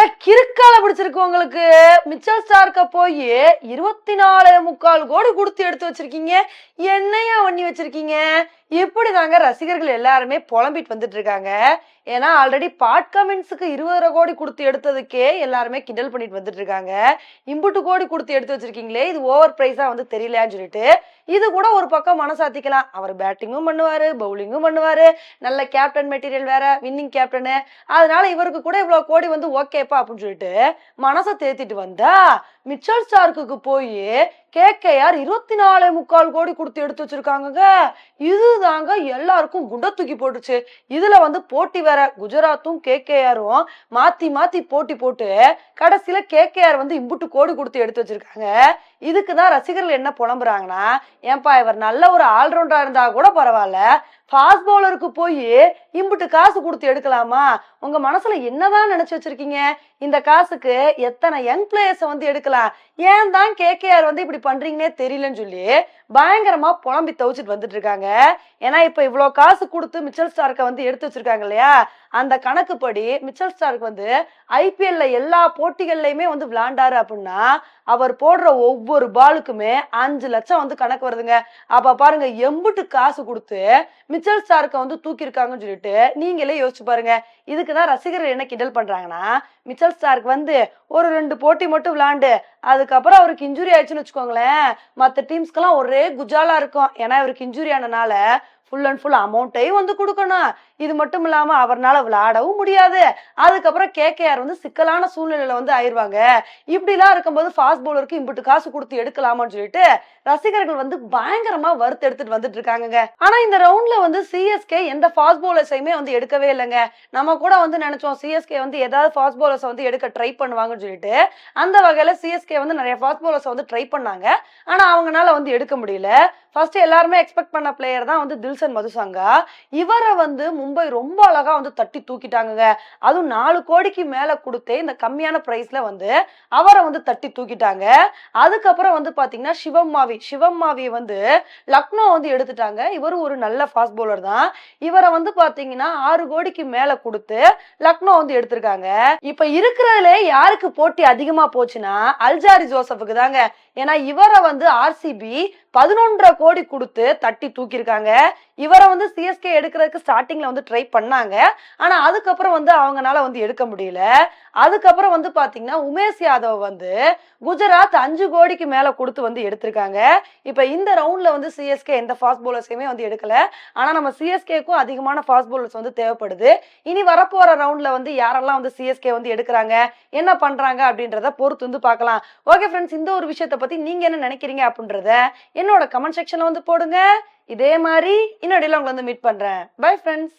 ஏன் கிறுக்கால பிடிச்சிருக்கு உங்களுக்கு. மிச்சல் ஸ்டார்க்க போய் இருபத்தி நாலு முக்கால் கோடி கொடுத்து எடுத்து வச்சிருக்கீங்க. என்னையா பண்ணி வச்சிருக்கீங்க? இப்படிதாங்க ரசிகர்கள் எல்லாருமே புலம்பிட்டு வந்துட்டு இருக்காங்க. ஏன்னா ஆல்ரெடி பாட் கமெண்ட்ஸுக்கு இருபதரை கோடி கொடுத்து எடுத்ததுக்கே எல்லாருமே கிண்டல் பண்ணிட்டு வந்துட்டு இருக்காங்க. இம்புட்டு கோடி கொடுத்து எடுத்து வச்சிருக்கீங்களே இது ஓவர் பிரைஸா வந்து தெரியலையான்னு சொல்லிட்டு. இது கூட ஒரு பக்கம் மனசாத்திக்கலாம். அவர் பேட்டிங்கும் பண்ணுவாரு பவுலிங்கும் பண்ணுவாரு. நல்ல கேப்டன் மெட்டீரியல் வேற வின்னிங் கேப்டனு அதனால இவருக்கு கூட இவ்வளவு கோடி வந்து ஓகே ஓகேப்பா அப்படின்னு சொல்லிட்டு மனசை தேத்திட்டு வந்தா மிச்சல் ஸ்டார்க்குக்கு போய் கேகேஆர் இருபத்தி நாலு முக்கால் கோடி கொடுத்து எடுத்து வச்சிருக்காங்க இதுதாங்க எல்லாருக்கும் குண்ட தூக்கி போட்டுச்சு. இதுல வந்து போட்டி வேற குஜராத்தும் கேகேஆரும் மாத்தி மாத்தி போட்டி போட்டு கடைசியில கேகேஆர் வந்து இம்புட்டு கோடி கொடுத்து எடுத்து வச்சிருக்காங்க. இதுக்கு தான் ரசிகர்கள் என்ன புலம்புறாங்கன்னா ஏன்பா இவர் நல்ல ஒரு ஆல்ரவுண்டரா இருந்தா கூட பரவாயில்ல. ஃபாஸ்ட் பவுலருக்கு போய் இம்புட்டு காசு கொடுத்து எடுக்கலாமா? உங்க மனசுல என்னதான் நினைச்சு வச்சிருக்கீங்க? இந்த காசுக்கு எத்தனை யங் பிளேயர்ஸை வந்து எடுக்கலாம்? ஏன் தான் கேகேஆர் வந்து இப்படி பண்றீங்கன்னே தெரியலன்னு சொல்லி பயங்கரமா புலம்பி தவிச்சிட்டு வந்துட்டு இருக்காங்க. ஏன்னா இப்ப இவ்வளவு காசு கொடுத்து மிச்சல் ஸ்டார்க்க வந்து எடுத்து வச்சிருக்காங்க இல்லையா? அந்த கணக்குப்படி மிச்சல் ஸ்டார்க் வந்து ஐபிஎல்ல எல்லா போட்டிகள்லயுமே வந்து விளாண்டாரு அப்படின்னா அவர் போடுற ஒவ்வொரு பாலுக்குமே அஞ்சு லட்சம் வந்து கணக்கு வருதுங்க. அப்ப பாருங்க எம்புட்டு காசு கொடுத்து மிச்சல் ஸ்டார்க்கை வந்து தூக்கியிருக்காங்கன்னு சொல்லிட்டு நீங்களே யோசிச்சு பாருங்க. இதுக்கு தான் ரசிகர்கள் என்ன கிண்டல் பண்றாங்கன்னா மிச்சல் ஸ்டார்க் வந்து ஒரு ரெண்டு போட்டி மட்டும் விளாண்டு அதுக்கப்புறம் அவருக்கு இன்ஜுரி ஆயிடுச்சுன்னு வச்சுக்கோங்களேன் மற்ற டீம்ஸ்க்கெல்லாம் ஒரே குஜாலா இருக்கும். ஏன்னா இவருக்கு இன்ஜுரி ஆனனால ஃபுல் அண்ட் ஃபுல் அமௌண்ட்டையும் வந்து கொடுக்கணும். இது மட்டும் இல்லாம அவர்னால விளையாடவும் முடியாது. அதுக்கப்புறம் கேகேஆர் வந்து சிக்கலான சூழ்நிலையில வந்து ஆயிருவாங்க. இப்படிலாம் இருக்கும்போது ஃபாஸ்ட் பவுலருக்கு இம்புட்டு காசு கொடுத்து எடுக்கலாமான்னு சொல்லிட்டு ரசிகர்கள் வந்து பயங்கரமா வறுத்து எடுத்துட்டு வந்துட்டு இருக்காங்க ஆனா இந்த ரவுண்ட்ல வந்து சிஎஸ்கே எந்த ஃபாஸ்ட் பவுலர்ஸையுமே வந்து எடுக்கவே இல்லைங்க. நம்ம கூட வந்து நினைச்சோம் சிஎஸ்கே வந்து ஏதாவது ஃபாஸ்ட் பவுலர்ஸ் வந்து எடுக்க ட்ரை பண்ணுவாங்கன்னு சொல்லிட்டு. அந்த வகையில சிஎஸ்கே வந்து நிறைய ஃபாஸ்ட் பவுலர்ஸ் வந்து ட்ரை பண்ணாங்க. ஆனா அவங்கனால வந்து எடுக்க முடியல. ஃபர்ஸ்ட் எல்லாருமே எக்ஸ்பெக்ட் பண்ண பிளேயர் தான் வந்து தில்சன் மதுசங்கா. இவரை வந்து மும்பை ரொம்ப அழகா வந்து தட்டி தூக்கிட்டாங்க அதுவும் நாலு கோடிக்கு மேல கொடுத்தே இந்த கம்மியான பிரைஸ்ல வந்து அவரை வந்து தட்டி தூக்கிட்டாங்க. அதுக்கப்புறம் வந்து பாத்தீங்கன்னா சிவம்மாவி சிவம்மாவி வந்து லக்னோ வந்து எடுத்துட்டாங்க. இவரும் ஒரு நல்ல ஃபாஸ்ட் பவுலர் தான். இவரை வந்து பாத்தீங்கன்னா ஆறு கோடிக்கு மேல கொடுத்து லக்னோ வந்து எடுத்திருக்காங்க. இப்ப இருக்கிறதுல யாருக்கு போட்டி அதிகமா போச்சுன்னா அல்ஜாரி ஜோசப்புக்கு தாங்க. ஏன்னா இவரை வந்து ஆர்சிபி பதினொன்றரை கோடி கொடுத்து தட்டி தூக்கியிருக்காங்க. இவரை வந்து சிஎஸ்கே எடுக்கிறதுக்கு ஸ்டார்டிங்ல வந்து ட்ரை பண்ணாங்க. ஆனா அதுக்கப்புறம் வந்து அவங்கனால வந்து எடுக்க முடியல. அதுக்கப்புறம் வந்து பாத்தீங்கன்னா உமேஷ் யாதவ் வந்து குஜராத் அஞ்சு கோடிக்கு மேல கொடுத்து வந்து எடுத்திருக்காங்க. இப்ப இந்த ரவுண்ட்ல வந்து சிஎஸ்கே எந்த ஃபாஸ்ட் பவுலர்ஸையுமே வந்து எடுக்கல. ஆனா நம்ம சிஎஸ்கேக்கும் அதிகமான ஃபாஸ்ட் பவுலர்ஸ் வந்து தேவைப்படுது. இனி வரப்போற ரவுண்ட்ல வந்து யாரெல்லாம் வந்து சிஎஸ்கே வந்து எடுக்கிறாங்க என்ன பண்றாங்க அப்படின்றத பொறுத்து வந்து பார்க்கலாம் ஓகே ஃப்ரெண்ட்ஸ் இந்த ஒரு விஷயத்தை பத்தி நீங்க என்ன நினைக்கிறீங்க அப்படின்றத என்னோட கமெண்ட் செக்ஷன்ல வந்து போடுங்க. இதே மாதிரி இன்னொடையில உங்களை வந்து மீட் பண்றேன். Bye friends